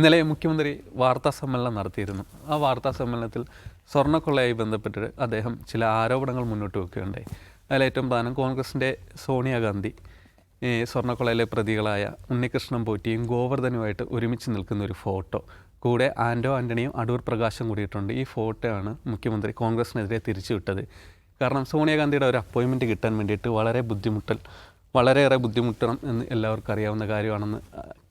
ഇന്നലെ മുഖ്യമന്ത്രി വാർത്താ സമ്മേളനം നടത്തിയിരുന്നു. ആ വാർത്താ സമ്മേളനത്തിൽ സ്വർണക്കൊള്ളയായി ബന്ധപ്പെട്ട് അദ്ദേഹം ചില ആരോപണങ്ങൾ മുന്നോട്ട് വെക്കുകയുണ്ടായി. അതിൽ ഏറ്റവും പ്രധാനം കോൺഗ്രസിന്റെ സോണിയാഗാന്ധി സ്വർണക്കൊള്ളയിലെ പ്രതികളായ ഉണ്ണികൃഷ്ണൻ പോറ്റിയും ഗോവർദ്ധനുമായിട്ട് ഒരുമിച്ച് നിൽക്കുന്ന ഒരു ഫോട്ടോ. കൂടെ ആൻഡോ ആന്റണിയും അടൂർ പ്രകാശും കൂടിയിട്ടുണ്ട്. ഈ ഫോട്ടോ ആണ് മുഖ്യമന്ത്രി കോൺഗ്രസിനെതിരെ തിരിച്ചുവിട്ടത്. കാരണം സോണിയാഗാന്ധിയുടെ ഒരു അപ്പോയിൻമെന്റ് കിട്ടാൻ വേണ്ടിയിട്ട് വളരെ ബുദ്ധിമുട്ടൽ വളരെയേറെ ബുദ്ധിമുട്ടണം എന്ന് എല്ലാവർക്കും അറിയാവുന്ന കാര്യമാണെന്ന്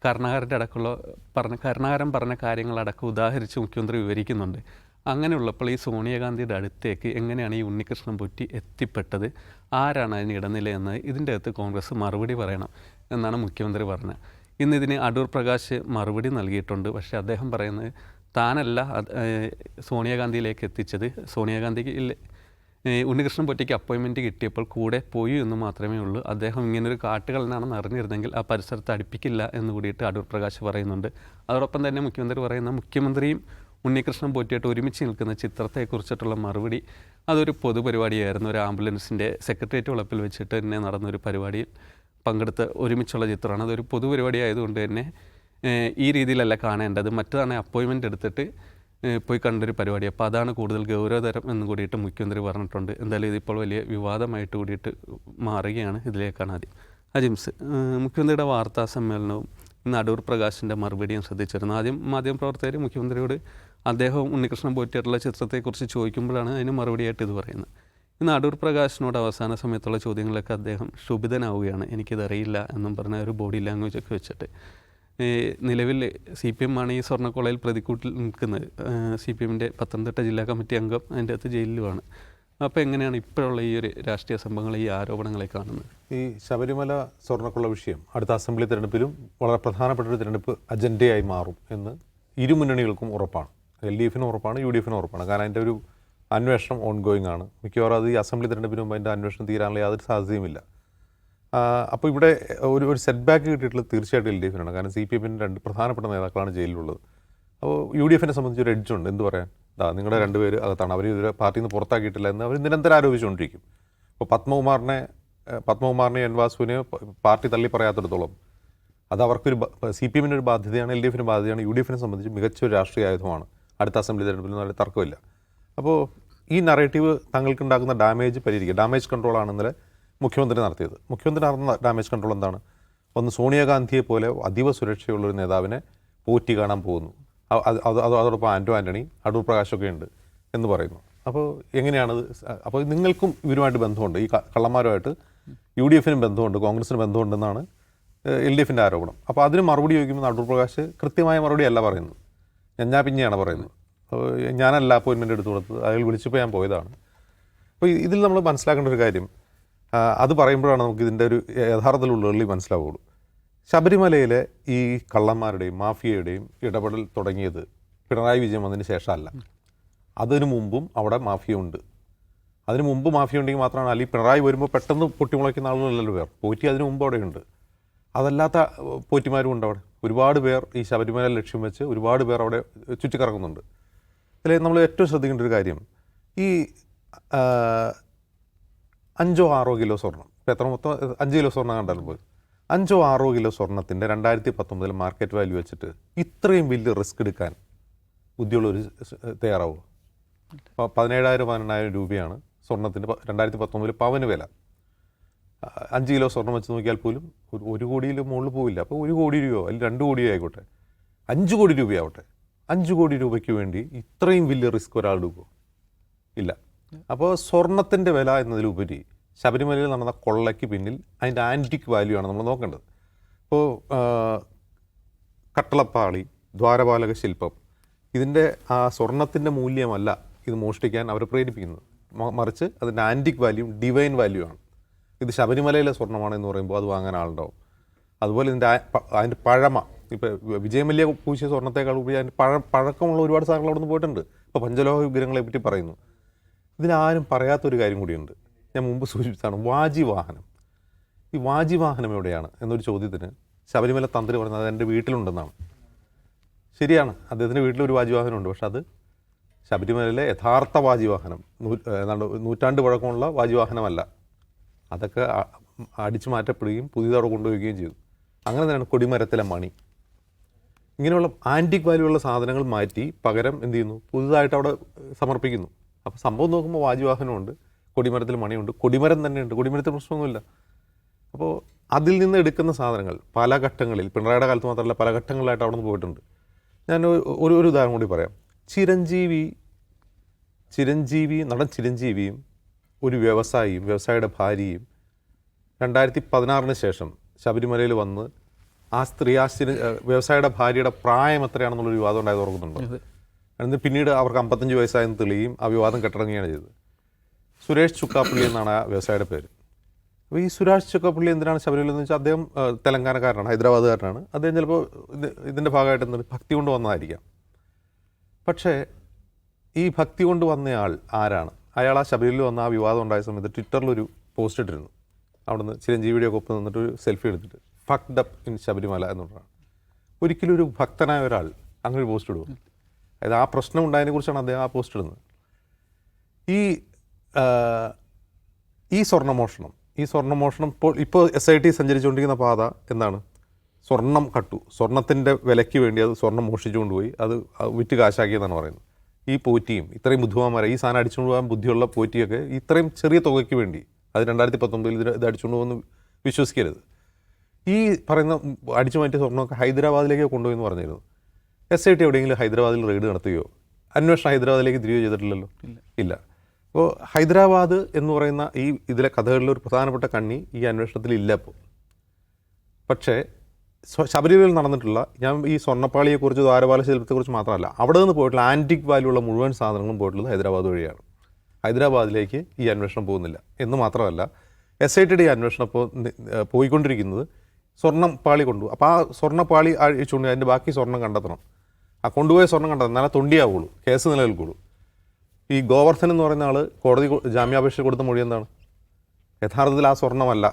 കരുണാകരന്റെ അടക്കമുള്ള പറഞ്ഞ കരുണാകരൻ പറഞ്ഞ കാര്യങ്ങളടക്കം ഉദാഹരിച്ച് മുഖ്യമന്ത്രി വിവരിക്കുന്നുണ്ട്. അങ്ങനെയുള്ളപ്പോൾ ഈ സോണിയാഗാന്ധിയുടെ അടുത്തേക്ക് എങ്ങനെയാണ് ഈ ഉണ്ണികൃഷ്ണൻ പൊറ്റി എത്തിപ്പെട്ടത്? ആരാണ് അതിന് ഇടനില ഇതിന്റെ അകത്ത് കോൺഗ്രസ് മറുപടി പറയണം എന്നാണ് മുഖ്യമന്ത്രി പറഞ്ഞത്. ഇന്ന് ഇതിന് അടൂർ പ്രകാശ് മറുപടി നൽകിയിട്ടുണ്ട്. പക്ഷേ അദ്ദേഹം പറയുന്നത് താനല്ല സോണിയാഗാന്ധിയിലേക്ക് എത്തിച്ചത്. ഏഹ് ഉണ്ണികൃഷ്ണൻ പൊറ്റയ്ക്ക് അപ്പോയിൻമെന്റ് കിട്ടിയപ്പോൾ കൂടെ പോയി എന്ന് മാത്രമേ ഉള്ളൂ. അദ്ദേഹം ഇങ്ങനൊരു കാട്ടുകളനാണെന്ന് അറിഞ്ഞിരുന്നെങ്കിൽ ആ പരിസരത്ത് അടുപ്പിക്കില്ല എന്ന് കൂടിയിട്ട് അടൂർ പ്രകാശ് പറയുന്നുണ്ട്. അതോടൊപ്പം തന്നെ മുഖ്യമന്ത്രി പറയുന്ന മുഖ്യമന്ത്രിയും ഉണ്ണികൃഷ്ണൻ പൊറ്റിയായിട്ട് ഒരുമിച്ച് നിൽക്കുന്ന ചിത്രത്തെക്കുറിച്ചിട്ടുള്ള മറുപടി അതൊരു പൊതുപരിപാടിയായിരുന്നു. ഒരു ആംബുലൻസിന്റെ സെക്രട്ടേറിയറ്റ് വളപ്പിൽ വെച്ചിട്ട് തന്നെ നടന്നൊരു പരിപാടിയിൽ പങ്കെടുത്ത് ഒരുമിച്ചുള്ള ചിത്രമാണ്. അതൊരു പൊതുപരിപാടി ആയതുകൊണ്ട് തന്നെ ഈ രീതിയിലല്ല കാണേണ്ടത്. മറ്റതാണ് അപ്പോയിൻമെന്റ് എടുത്തിട്ട് പോയി കണ്ടൊരു പരിപാടി. അപ്പോൾ അതാണ് കൂടുതൽ ഗൗരവതരം എന്ന് കൂടിയിട്ട് മുഖ്യമന്ത്രി പറഞ്ഞിട്ടുണ്ട്. എന്തായാലും ഇതിപ്പോൾ വലിയ വിവാദമായിട്ട് കൂടിയിട്ട് മാറുകയാണ് ഇതിലേക്കാണ് ആദ്യം. അജിംസ് മുഖ്യമന്ത്രിയുടെ വാർത്താ സമ്മേളനവും ഇന്ന് അടൂർ പ്രകാശിന്റെ മറുപടിയും ശ്രദ്ധിച്ചിരുന്നു. ആദ്യം മാധ്യമപ്രവർത്തകർ മുഖ്യമന്ത്രിയോട് അദ്ദേഹം ഉണ്ണികൃഷ്ണൻ പോറ്റിയിട്ടുള്ള ചിത്രത്തെക്കുറിച്ച് ചോദിക്കുമ്പോഴാണ് അതിന് മറുപടിയായിട്ട് ഇത് പറയുന്നത്. ഇന്ന് അടൂർ പ്രകാശിനോട് അവസാന സമയത്തുള്ള ചോദ്യങ്ങളൊക്കെ അദ്ദേഹം ക്ഷുഭിതനാവുകയാണ്. എനിക്കിതറിയില്ല എന്നും പറഞ്ഞ ഒരു ബോഡി ലാംഗ്വേജ് ഒക്കെ വെച്ചിട്ട്. നിലവിൽ സി പി എം ആണ് ഈ സ്വർണക്കൊളയിൽ പ്രതിക്കൂട്ടിൽ നിൽക്കുന്നത്. സി പി എമ്മിന്റെ പത്തനംതിട്ട ജില്ലാ കമ്മിറ്റി അംഗം അതിന്റെ അകത്ത് ജയിലിലുമാണ്. അപ്പോൾ എങ്ങനെയാണ് ഇപ്പോഴുള്ള ഈ ഒരു രാഷ്ട്രീയ സംഭവങ്ങൾ ഈ ആരോപണങ്ങളെ കാണുന്നത്? ഈ ശബരിമല സ്വർണക്കുള്ള വിഷയം അടുത്ത അസംബ്ലി തിരഞ്ഞെടുപ്പിലും വളരെ പ്രധാനപ്പെട്ട ഒരു തിരഞ്ഞെടുപ്പ് അജണ്ടയായി മാറും എന്ന് ഇരു മുന്നണികൾക്കും ഉറപ്പാണ്. എൽ ഡി എഫിനും ഉറപ്പാണ് യു ഡി എഫിനും ഉറപ്പാണ്. കാരണം അതിന്റെ ഒരു അന്വേഷണം ഓൺഗോയിങ് ആണ്. മിക്കവാറും അത് ഈ അസംബ്ലി തിരഞ്ഞെടുപ്പിന് മുമ്പ് അതിന്റെ അന്വേഷണം തീരാനുള്ള യാതൊരു സാധ്യതയുമില്ല. അപ്പോൾ ഇവിടെ ഒരു ഒരു സെറ്റ് ബാക്ക് കിട്ടിയിട്ടുള്ളത് തീർച്ചയായിട്ടും എൽ ഡി എഫിനാണ് കാരണം സി പി എമ്മിന്റെ രണ്ട് പ്രധാനപ്പെട്ട നേതാക്കളാണ് ജയിലിലുള്ളത്. അപ്പോൾ യു ഡി എഫിനെ സംബന്ധിച്ച് ഒരു എഡ്ജുണ്ട് എന്ത് പറയാൻ? ദാ നിങ്ങളുടെ രണ്ടുപേര് അകത്താണ്. അവർ ഇതുവരെ പാർട്ടിയിൽ നിന്ന് പുറത്താക്കിയിട്ടില്ല എന്ന് അവർ നിരന്തരം ആരോപിച്ചുകൊണ്ടിരിക്കും. അപ്പോൾ പത്മകുമാറിനെ പത്മകുമാറിനെ എൻ വാസുവിനെ പാർട്ടി തള്ളി പറയാത്തിടത്തോളം അത് അവർക്കൊരു സി പി എമ്മിന്റെ ഒരു ബാധ്യതയാണ് എൽ ഡി എഫിന് ബാധ്യതയാണ്. യു ഡി എഫിനെ സംബന്ധിച്ച് മികച്ച ഒരു രാഷ്ട്രീയ ആയുധമാണ്. അടുത്ത അസംബ്ലി തെരഞ്ഞെടുപ്പിൽ നല്ല തർക്കമില്ല. അപ്പോൾ ഈ നറേറ്റീവ് തങ്ങൾക്ക് ഉണ്ടാക്കുന്ന ഡാമേജ് പരിഹരിക്കുക ഡാമേജ് കൺട്രോളാണ് ഇന്നലെ മുഖ്യമന്ത്രി നടത്തിയത്. മുഖ്യമന്ത്രി നടന്ന ഡാമേജ് കൺട്രോൾ എന്താണ്? ഒന്ന് സോണിയാഗാന്ധിയെ പോലെ അതീവ സുരക്ഷയുള്ള ഒരു നേതാവിനെ പോറ്റി കാണാൻ പോകുന്നു. അതോടൊപ്പം ആന്റോ ആന്റണി അടൂർ പ്രകാശൊക്കെ ഉണ്ട് എന്ന് പറയുന്നു. അപ്പോൾ എങ്ങനെയാണത് അപ്പോൾ നിങ്ങൾക്കും ഇവരുമായിട്ട് ബന്ധമുണ്ട്. ഈ കള്ളന്മാരുമായിട്ട് യു ഡി എഫിനും ബന്ധമുണ്ട് കോൺഗ്രസിന് ബന്ധമുണ്ടെന്നാണ് എൽ ഡി എഫിന്റെ ആരോപണം. അപ്പോൾ അതിന് മറുപടി ചോദിക്കുമ്പോൾ അടൂർ പ്രകാശ് കൃത്യമായ മറുപടി അല്ല പറയുന്നത്. ഞാൻ പിന്നെയാണ് പറയുന്നത്. ഞാനല്ല അപ്പോയിൻമെന്റ് എടുത്തു കൊടുത്തത് അയാൾ വിളിച്ചപ്പോൾ ഞാൻ പോയതാണ്. അപ്പോൾ ഇതിൽ നമ്മൾ മനസ്സിലാക്കേണ്ട ഒരു കാര്യം അത് പറയുമ്പോഴാണ് നമുക്ക് ഇതിന്റെ ഒരു യഥാർത്ഥത്തിലുള്ള ഉള്ളി മനസ്സിലാവുള്ളൂ. ശബരിമലയിലെ ഈ കള്ളന്മാരുടെയും മാഫിയയുടെയും ഇടപെടൽ തുടങ്ങിയത് പിണറായി വിജയൻ വന്നതിന് ശേഷമല്ല. അതിനു മുമ്പും അവിടെ മാഫിയ ഉണ്ട് അതിനു മുമ്പ് മാഫിയ ഉണ്ടെങ്കിൽ മാത്രമാണ് അല്ലെങ്കിൽ പിണറായി വരുമ്പോൾ പെട്ടെന്ന് പൊട്ടിമുളയ്ക്കുന്ന ആളുകളല്ലല്ലോ പേർ പോറ്റി അതിനു മുമ്പ് അവിടെയുണ്ട്. അതല്ലാത്ത ഏഹ്, പോറ്റിമാരും ഉണ്ട് അവിടെ. ഒരുപാട് പേർ ഈ ശബരിമല ലക്ഷ്യം വെച്ച് ഒരുപാട് പേർ അവിടെ ചുറ്റിക്കറങ്ങുന്നുണ്ട്. അതിൽ നമ്മൾ ഏറ്റവും ശ്രദ്ധിക്കേണ്ട ഒരു കാര്യം ഈ അഞ്ചോ ആറോ കിലോ സ്വർണം. ഇപ്പം എത്ര മൊത്തം? അഞ്ച് കിലോ സ്വർണം കണ്ടാലും പോയി അഞ്ചോ ആറോ കിലോ സ്വർണത്തിന്റെ രണ്ടായിരത്തി പത്തൊമ്പതിൽ മാർക്കറ്റ് വാല്യൂ വെച്ചിട്ട് ഇത്രയും വലിയ റിസ്ക് എടുക്കാൻ ബുദ്ധിയുള്ളവർ തയ്യാറാവുമോ അപ്പോൾ പതിനേഴായിരം പതിനെണ്ണായിരം രൂപയാണ് സ്വർണത്തിന്റെ രണ്ടായിരത്തി പത്തൊമ്പതിൽ പവന് വില. അഞ്ച് കിലോ സ്വർണം വെച്ച് നോക്കിയാൽ പോലും ഒരു ഒരു കോടിയിൽ മുകളിൽ പോവില്ല. അപ്പോൾ ഒരു കോടി രൂപയോ അല്ലെങ്കിൽ രണ്ട് കോടിയോ ആയിക്കോട്ടെ അഞ്ച് കോടി രൂപയാവട്ടെ അഞ്ച് കോടി രൂപയ്ക്ക് വേണ്ടി ഇത്രയും വലിയ റിസ്ക് ഒരാൾ എടുക്കുമോ ഇല്ല. അപ്പോൾ സ്വർണത്തിന്റെ വില എന്നതിലുപരി ശബരിമലയിൽ നടന്ന കൊള്ളയ്ക്ക് പിന്നിൽ അതിന്റെ ആന്റിക് വാല്യൂ ആണ് നമ്മൾ നോക്കേണ്ടത്. ഇപ്പോൾ കട്ടളപ്പാളി ദ്വാരപാലക ശില്പം ഇതിന്റെ ആ സ്വർണത്തിന്റെ മൂല്യമല്ല ഇത് മോഷ്ടിക്കാൻ അവരെ പ്രേരിപ്പിക്കുന്നത്. മറിച്ച് അതിന്റെ ആന്റിക് വാല്യൂ ഡിവൈൻ വാല്യൂ ആണ്. ഇത് ശബരിമലയിലെ സ്വർണമാണ് എന്ന് പറയുമ്പോൾ അത് വാങ്ങാൻ ആളുണ്ടാവും. അതുപോലെ ഇതിന്റെ അതിന്റെ പഴമ ഇപ്പോൾ വിജയമല്യ പൂശിയ സ്വർണത്തേക്കാൾ ഉപരി അതിന്റെ പഴ പഴക്കമുള്ള ഒരുപാട് സാധനങ്ങൾ അവിടെ നിന്ന് പോയിട്ടുണ്ട്. ഇപ്പോൾ പഞ്ചലോഹ വിഗ്രഹങ്ങളെ പറ്റി പറയുന്നു. ഇതിനാരും പറയാത്തൊരു കാര്യം കൂടിയുണ്ട്. ഞാൻ മുമ്പ് സൂചിപ്പിച്ചതാണ് വാജി വാഹനം ഈ വാജി വാഹനം എവിടെയാണ് എന്നൊരു ചോദ്യത്തിന് ശബരിമല തന്ത്രി പറഞ്ഞത് എന്റെ വീട്ടിലുണ്ടെന്നാണ്. ശരിയാണ് അദ്ദേഹത്തിന്റെ വീട്ടിൽ ഒരു വാജിവാഹനമുണ്ട് പക്ഷെ അത് ശബരിമലയിലെ യഥാർത്ഥ വാജിവാഹനം ഏതാണ്ട് നൂറ്റാണ്ട് പഴക്കമുള്ള വാജിവാഹനമല്ല. അതൊക്കെ അടിച്ചു മാറ്റപ്പെടുകയും പുതിയതവിടെ കൊണ്ടുപോവുകയും ചെയ്തു. അങ്ങനെ തന്നെയാണ് കൊടിമരത്തിലെ മണി. ഇങ്ങനെയുള്ള ആന്റിക് വാല്യൂ ഉള്ള സാധനങ്ങൾ മാറ്റി പകരം എന്ത് ചെയ്യുന്നു? പുതുതായിട്ട് അവിടെ സമർപ്പിക്കുന്നു. അപ്പോൾ സംഭവം നോക്കുമ്പോൾ വാജിവാഹനമുണ്ട് കൊടിമരത്തിൽ മണിയുണ്ട് കൊടിമരം തന്നെ ഉണ്ട് കൊടിമരത്തിൽ പ്രശ്നമൊന്നുമില്ല. അപ്പോൾ അതിൽ നിന്ന് എടുക്കുന്ന സാധനങ്ങൾ പല ഘട്ടങ്ങളിൽ പിണറായിയുടെ കാലത്ത് മാത്രമല്ല പല ഘട്ടങ്ങളിലായിട്ട് അവിടെ നിന്ന് പോയിട്ടുണ്ട്. ഞാൻ ഒരു- ഒരു ഉദാഹരണം കൂടി പറയാം. ചിരഞ്ജീവി ചിരഞ്ജീവി നടൻ ചിരഞ്ജീവിയും ഒരു വ്യവസായിയും വ്യവസായിയുടെ ഭാര്യയും രണ്ടായിരത്തി പതിനാറിന് ശേഷം ശബരിമലയിൽ വന്ന് ആ സ്ത്രീ ആ ചിര വ്യവസായിയുടെ ഭാര്യയുടെ പ്രായം എത്രയാണെന്നുള്ളൊരു വിവാദം ഉണ്ടായത് ഓർക്കുന്നുണ്ടോ? എന്നിട്ട് പിന്നീട് അവർക്ക് അമ്പത്തഞ്ച് വയസ്സായെന്ന് തെളിയും ആ വിവാദം കെട്ടിറങ്ങുകയാണ് ചെയ്തത്. സുരേഷ് ചുക്കാപ്പള്ളി എന്നാണ് ആ വ്യവസായിയുടെ പേര്. അപ്പോൾ ഈ സുരാഷ് ചുക്കാപ്പള്ളി എന്തിനാണ് ശബരിമല എന്ന് വെച്ചാൽ അദ്ദേഹം തെലങ്കാനക്കാരനാണ് ഹൈദരാബാദുകാരനാണ്. അദ്ദേഹം ചിലപ്പോൾ ഇതിന്റെ ഭാഗമായിട്ട് എന്താണ് ഭക്തി കൊണ്ട് വന്നതായിരിക്കാം. പക്ഷേ ഈ ഭക്തി കൊണ്ട് വന്നയാൾ ആരാണ്? അയാൾ ആ ശബരിമലയിൽ വന്ന ആ വിവാദം ഉണ്ടായ സമയത്ത് ട്വിറ്ററിലൊരു പോസ്റ്റ് ഇട്ടിരുന്നു. അവിടുന്ന് ചിരഞ്ജീവിയുടെ ഒക്കെ ഒപ്പം നിന്നിട്ട് ഒരു സെൽഫി എടുത്തിട്ട് ഫക്ഡ് അപ്പ് ഇൻ ശബരിമല എന്നുള്ളതാണ്. ഒരിക്കലും ഒരു ഭക്തനായ ഒരാൾ അങ്ങനെ ഒരു പോസ്റ്റ് ഇടുമോ അതായത് ആ പ്രശ്നം ഉണ്ടായതിനെ കുറിച്ചാണ് അദ്ദേഹം ആ പോസ്റ്റ് ഇടുന്നത്. ഈ ഈ സ്വർണമോഷണം ഈ സ്വർണമോഷണം ഇപ്പോൾ ഇപ്പോൾ എസ് ഐ ടി സഞ്ചരിച്ചുകൊണ്ടിരിക്കുന്ന പാത എന്താണ്? സ്വർണം കട്ടു. സ്വർണത്തിന്റെ വിലയ്ക്ക് വേണ്ടി അത് സ്വർണം മോഷിച്ചുകൊണ്ട് പോയി. അത് വിറ്റ് കാശാക്കിയെന്നാണ് പറയുന്നത്. ഈ പോറ്റിയും ഇത്രയും ബുദ്ധിമാന്മാരെ ഈ സാധനം അടിച്ചുകൊണ്ട് പോകാൻ ബുദ്ധിയുള്ള പോറ്റിയൊക്കെ ഇത്രയും ചെറിയ തുകയ്ക്ക് വേണ്ടി അത് രണ്ടായിരത്തി പത്തൊമ്പതിൽ ഇത് ഇത് അടിച്ചുകൊണ്ട് പോകുന്നു വിശ്വസിക്കരുത്. ഈ പറയുന്ന അടിച്ചു മാറ്റിയ സ്വർണമൊക്കെ ഹൈദരാബാദിലേക്ക് കൊണ്ടുപോയി എന്ന് പറഞ്ഞിരുന്നു. എസ് ഐ ടി എവിടെയെങ്കിലും ഹൈദരാബാദിൽ റെയ്ഡ് നടത്തുകയോ അന്വേഷണം ഹൈദരാബാദിലേക്ക് തിരികെ ചെയ്തിട്ടില്ലല്ലോ? ഇല്ല. അപ്പോൾ ഹൈദരാബാദ് എന്ന് പറയുന്ന ഈ ഇതിലെ കഥകളിലെ ഒരു പ്രധാനപ്പെട്ട കണ്ണി ഈ അന്വേഷണത്തിൽ ഇല്ല ഇപ്പോൾ പക്ഷേ ശബരിമലയിൽ നടന്നിട്ടുള്ള ഞാൻ ഈ സ്വർണപ്പാളിയെക്കുറിച്ച് ദ്വാരപാല ശില്പത്തെക്കുറിച്ച് മാത്രമല്ല അവിടെ നിന്ന് പോയിട്ടുള്ള ആന്റിക് വാല്യൂ ഉള്ള മുഴുവൻ സാധനങ്ങളും പോയിട്ടുള്ളത് ഹൈദരാബാദ് വഴിയാണ്. ഹൈദരാബാദിലേക്ക് ഈ അന്വേഷണം പോകുന്നില്ല. എന്ന് മാത്രമല്ല എസ് ഐ ടിയുടെ ഈ അന്വേഷണം ഇപ്പോൾ പോയിക്കൊണ്ടിരിക്കുന്നത് സ്വർണം പാളി കൊണ്ടു അപ്പോൾ ആ സ്വർണപ്പാളി അഴിച്ചുകൊണ്ട് അതിന്റെ ബാക്കി സ്വർണം കണ്ടെത്തണം. ആ കൊണ്ടുപോയ സ്വർണം കണ്ടത് എന്നാലേ തൊണ്ടിയാവുള്ളൂ കേസ് നിലനിൽക്കുള്ളൂ ഈ ഗോവർദ്ധൻ എന്ന് പറയുന്ന ആൾ കോടതി ജാമ്യാപേക്ഷ കൊടുത്ത മൊഴി എന്താണ്? യഥാർത്ഥത്തിൽ ആ സ്വർണമല്ല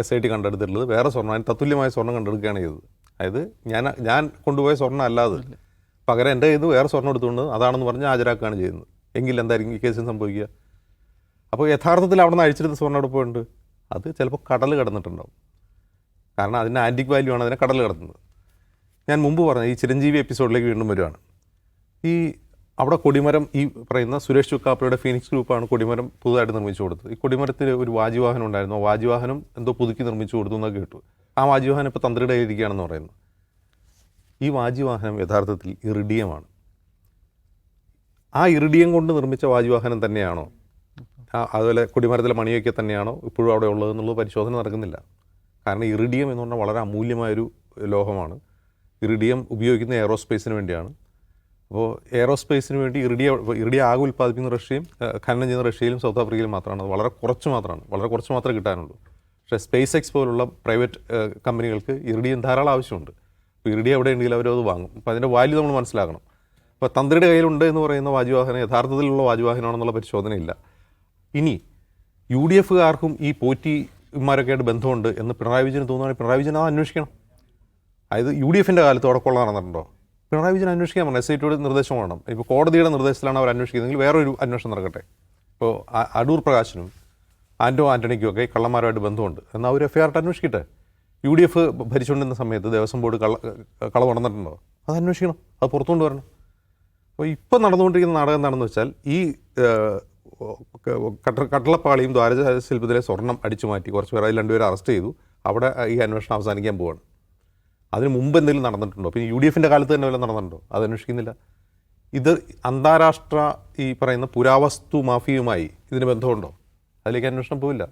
എസ് ഐ ടി കണ്ടെടുത്തിട്ടുള്ളത്. വേറെ സ്വർണം അതിന് തത്തുല്യമായ സ്വർണം കണ്ടെടുക്കുകയാണ് ചെയ്തത്. അതായത് ഞാൻ ഞാൻ കൊണ്ടുപോയ സ്വർണം അല്ലാതെ പകരം എന്റെ ഇത് വേറെ സ്വർണം എടുത്തുകൊണ്ട് അതാണെന്ന് പറഞ്ഞ് ഹാജരാക്കുകയാണ് ചെയ്യുന്നത്. എങ്കിൽ എന്തായിരിക്കും ഈ കേസിൽ സംഭവിക്കുക? അപ്പോൾ യഥാർത്ഥത്തിൽ അവിടെ നിന്ന് അഴിച്ചെടുത്ത സ്വർണം അവിടെ പോയിട്ടുണ്ട്? അത് ചിലപ്പോൾ കടൽ കിടന്നിട്ടുണ്ടാവും. കാരണം അതിന്റെ ആന്റിക് വാല്യൂ ആണ് അതിനെ കടൽ കിടത്തുന്നത്. ഞാൻ മുമ്പ് പറഞ്ഞ ഈ ചിരഞ്ജീവി എപ്പിസോഡിലേക്ക് വീണ്ടും വരുവാണ്. ഈ അവിടെ കൊടിമരം ഈ പറയുന്ന സുരേഷ് ചുക്കാപ്പയുടെ ഫീനിക്സ് ഗ്രൂപ്പാണ് കൊടിമരം പുതുതായിട്ട് നിർമ്മിച്ചു കൊടുത്തത്. ഈ കൊടിമരത്തിൽ ഒരു വാജിവാഹനം ഉണ്ടായിരുന്നു. ആ വാജിവാഹനം എന്തോ പുതുക്കി നിർമ്മിച്ചു കൊടുത്തു എന്നൊക്കെ കേട്ടു. ആ വാജിവാഹനം ഇപ്പോൾ തന്ത്രിയുടെ ഇരിക്കുകയാണെന്ന് പറയുന്നു. ഈ വാജിവാഹനം യഥാർത്ഥത്തിൽ ഇറിഡിയമാണ്. ആ ഇറിഡിയം കൊണ്ട് നിർമ്മിച്ച വാജിവാഹനം തന്നെയാണോ? അതുപോലെ കൊടിമരത്തിലെ മണിയൊക്കെ തന്നെയാണോ ഇപ്പോഴും അവിടെ ഉള്ളതെന്നുള്ളത് പരിശോധന നടക്കുന്നില്ല. കാരണം ഇറിഡിയം എന്ന് പറഞ്ഞാൽ വളരെ അമൂല്യമായൊരു ലോഹമാണ്. ഇറിഡിയം ഉപയോഗിക്കുന്ന എയറോസ്പേസിന് വേണ്ടിയാണ്. അപ്പോൾ എയറോസ്പേസിന് വേണ്ടി ഇറിഡിയ ഇറിഡിയ ആകെ ഉൽപ്പാദിപ്പിക്കുന്ന റഷ്യയും ഖനനം ചെയ്യുന്ന റഷ്യയിലും സൗത്ത് ആഫ്രിക്കയിലും മാത്രമാണ്. അത് വളരെ കുറച്ച് മാത്രമാണ്. വളരെ കുറച്ച് മാത്രമേ കിട്ടാനുള്ളൂ. പക്ഷേ സ്പേസ് എക്സ് പോലുള്ള പ്രൈവറ്റ് കമ്പനികൾക്ക് ഇറിഡിയം ധാരാളം ആവശ്യമുണ്ട്. അപ്പോൾ ഇറിഡിയ എവിടെ ഉണ്ടെങ്കിൽ അവരത് വാങ്ങും. അപ്പോൾ അതിന്റെ വാല്യൂ നമ്മൾ മനസ്സിലാക്കണം. അപ്പോൾ തന്ത്രിയുടെ കയ്യിലുണ്ട് എന്ന് പറയുന്ന വാജുവാഹനം യഥാർത്ഥത്തിലുള്ള വാജുവാഹനമാണെന്നുള്ള പരിശോധനയില്ല. ഇനി യു ഡി എഫുകാർക്കും ഈ പോറ്റിമാരൊക്കെ ആയിട്ട് ബന്ധമുണ്ട് എന്ന് പിണറായി വിജയന് തോന്നുകയാണെങ്കിൽ പിണറായി വിജയൻ അത് അന്വേഷിക്കണം. അതായത് യു ഡി എഫിന്റെ കാലത്ത് അവിടെ കൊള്ള നടന്നിട്ടുണ്ടോ? പിണറായി വിജയൻ അന്വേഷിക്കാൻ പറഞ്ഞു എസ് ഐ ടിയുടെ നിർദ്ദേശം വേണം. ഇപ്പോൾ കോടതിയുടെ നിർദ്ദേശത്തിലാണ് അവർ അന്വേഷിക്കുന്നതെങ്കിൽ വേറൊരു അന്വേഷണം നടക്കട്ടെ. ഇപ്പോൾ അടൂർ പ്രകാശനും ആന്റോ ആന്റണിക്കും ഒക്കെ കള്ളന്മാരുമായിട്ട് ബന്ധമുണ്ട്. എന്നാൽ അവർ എഫ് ഐ ആർട്ട് അന്വേഷിക്കട്ടെ. യു ഡി എഫ് ഭരിച്ചുകൊണ്ടിരുന്ന സമയത്ത് ദേവസ്വം ബോർഡ് കള്ള കളവ് നടന്നിട്ടുണ്ടോ? അത് അന്വേഷിക്കണം. അത് പുറത്തുകൊണ്ട് വരണം. അപ്പോൾ ഇപ്പം നടന്നുകൊണ്ടിരിക്കുന്ന നാടകം എന്താണെന്ന് വെച്ചാൽ ഈ കട്ട കട്ടളപ്പാളിയും ദ്വാരശില്പത്തിലെ സ്വർണം അടിച്ചു മാറ്റി കുറച്ച് പേർ അതിൽ രണ്ടുപേരെ അറസ്റ്റ് ചെയ്തു. അവിടെ ഈ അന്വേഷണം അവസാനിക്കാൻ പോവാണ്. അതിന് മുമ്പ് എന്തെങ്കിലും നടന്നിട്ടുണ്ടോ? പിന്നെ യു ഡി എഫിന്റെ കാലത്ത് തന്നെ വല്ലതും നടന്നിട്ടുണ്ടോ? അത് അന്വേഷിക്കുന്നില്ല. ഇത് അന്താരാഷ്ട്ര ഈ പറയുന്ന പുരാവസ്തു മാഫിയുമായി ഇതിന് ബന്ധമുണ്ടോ? അതിലേക്ക് അന്വേഷണം പോവില്ല.